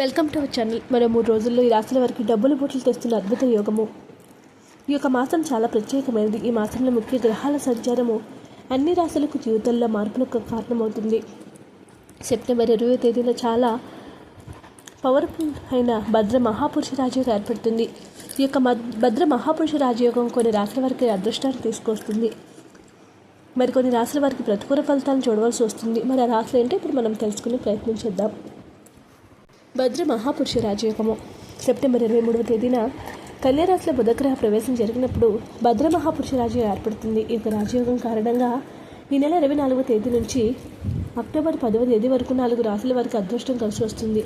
Welcome to our channel మరో మూడు రోజుల్లో ఈ రాశుల వారికి డబ్బులు బూట్లు తెస్తున్న అద్భుత యోగము. ఈ యొక్క మాసం చాలా ప్రత్యేకమైనది. ఈ మాసంలో ముఖ్య గ్రహాల సంచారము అన్ని రాశులకు జీవితంలో మార్పులకు కారణమవుతుంది. సెప్టెంబర్ ఇరవై తేదీన చాలా పవర్ఫుల్ అయిన భద్ర మహాపురుష రాజయోగం ఏర్పడుతుంది. ఈ యొక్క భద్ర మహాపురుష రాజయోగం కొన్ని రాశుల వారికి అదృష్టాన్ని తీసుకొస్తుంది. మరికొన్ని రాశుల వారికి ప్రతికూల ఫలితాలను చూడవలసి వస్తుంది. మరి ఆ రాశులు ఏంటో ఇప్పుడు మనం తెలుసుకునే ప్రయత్నం చేద్దాం. భద్ర మహాపురుష రాజయోగము సెప్టెంబర్ ఇరవై మూడవ తేదీన కన్యారాశిలో బుధగ్రహ ప్రవేశం జరిగినప్పుడు భద్ర మహాపురుష రాజయోగం ఏర్పడుతుంది. ఈ యొక్క రాజయోగం కారణంగా ఈ నెల ఇరవై నాలుగవ తేదీ నుంచి అక్టోబర్ పదవ తేదీ వరకు నాలుగు రాశుల వారికి అదృష్టం కలిసి వస్తుంది.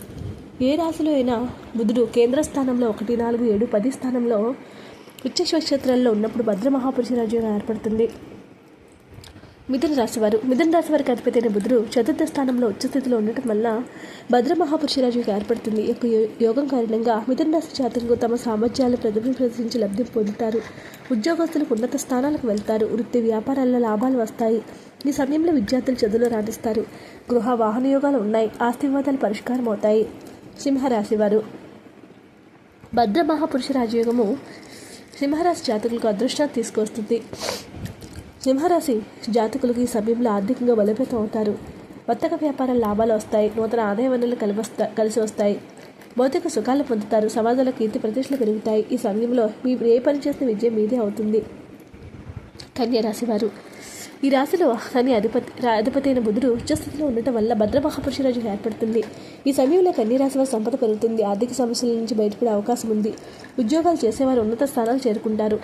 ఏ రాశిలో అయినా బుధుడు కేంద్ర స్థానంలో ఒకటి నాలుగు ఏడు పది స్థానంలో ఉచ్చ నక్షత్రాల్లో ఉన్నప్పుడు భద్ర మహాపురుష రాజయోగం ఏర్పడుతుంది. మిథున రాశి వారు. మిథున రాశి వారికి అధిపతి బుధుడు చతుర్థ స్థానంలో ఉచ్చస్థితిలో ఉండటం వల్ల భద్ర మహాపురుషరాజు ఏర్పడుతుంది. యొక్క యోగం కారణంగా మిథున రాశి జాతకులు తమ సామర్థ్యాలను ప్రతిభ ప్రదర్శించి లబ్ధి పొందుతారు. ఉద్యోగస్తులకు ఉన్నత స్థానాలకు వెళ్తారు. వృత్తి వ్యాపారాల్లో లాభాలు వస్తాయి. ఈ సమయంలో విద్యార్థులు చదువులో రాణిస్తారు. గృహ వాహన యోగాలు ఉన్నాయి. ఆస్తి వివాదాలు పరిష్కారం అవుతాయి. సింహరాశివారు భద్ర మహాపురుష రాజయోగము సింహరాశి జాతకులకు అదృష్టాన్ని తీసుకొస్తుంది సింహరాశి జాతకులకు ఈ సమయంలో ఆర్థికంగా బలోపేతం అవుతారు. వర్తక వ్యాపార లాభాలు వస్తాయి. నూతన ఆదాయ వనరులు కలివస్తా కలిసి వస్తాయి. భౌతిక సుఖాలు పొందుతారు. సమాజంలో కీర్తి ప్రతిష్టలు పెరుగుతాయి. ఈ సమయంలో మీరు ఏ పని చేసిన విజయం మీదే అవుతుంది. కన్యా రాశి వారు ఈ రాశిలో శని అధిపతి అధిపతి అయిన బుధుడు ఉచ్చస్థితిలో ఉండటం వల్ల భద్ర మహాపురుషరాజు ఏర్పడుతుంది. ఈ సమయంలో కన్యరాశి వారి సంపద పెరుగుతుంది. ఆర్థిక సమస్యల నుంచి బయటపడే అవకాశం ఉంది. ఉద్యోగాలు చేసేవారు ఉన్నత స్థానాలు చేరుకుంటారు.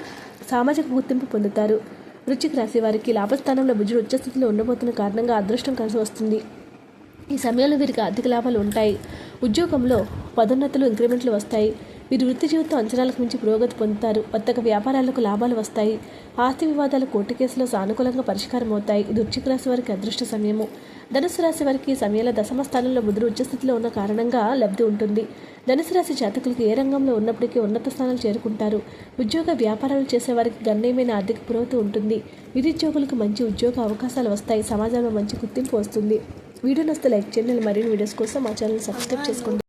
సామాజిక గుర్తింపు పొందుతారు. వృశ్చిక రాశి వారికి లాభస్థానంలో బుజుడు ఉచ్చస్థితిలో ఉండబోతున్న కారణంగా అదృష్టం కలిసి వస్తుంది. ఈ సమయంలో వీరికి ఆర్థిక లాభాలు ఉంటాయి. ఉద్యోగంలో పదోన్నతులు ఇంక్రిమెంట్లు వస్తాయి. వీరు వృత్తి జీవితం అంచనాలకు మించి పురోగతి పొందుతారు. వర్తక వ్యాపారాలకు లాభాలు వస్తాయి. ఆస్తి వివాదాలు కోర్టు కేసులో సానుకూలంగా పరిష్కారం అవుతాయి. ఇది వృశ్చిక రాశి వారికి అదృష్ట సమయము. ధనుసు రాశి వారికి ఈ సమయంలో దశమ స్థానంలో బుధుడు ఉచ్చస్థితిలో ఉన్న కారణంగా లబ్ధి ఉంటుంది. ధనుసు రాశి జాతకులకు ఏ రంగంలో ఉన్నప్పటికీ ఉన్నత స్థానాలు చేరుకుంటారు. ఉద్యోగ వ్యాపారాలు చేసేవారికి గణనీయమైన ఆర్థిక పురోగతి ఉంటుంది. నిరుద్యోగులకు మంచి ఉద్యోగ అవకాశాలు వస్తాయి. సమాజంలో మంచి గుర్తింపు వస్తుంది. వీడియో నస్తే లైక్ చేయండి. మరిన్ని వీడియోస్ కోసం మా ఛానల్ సబ్స్క్రైబ్ చేసుకోండి.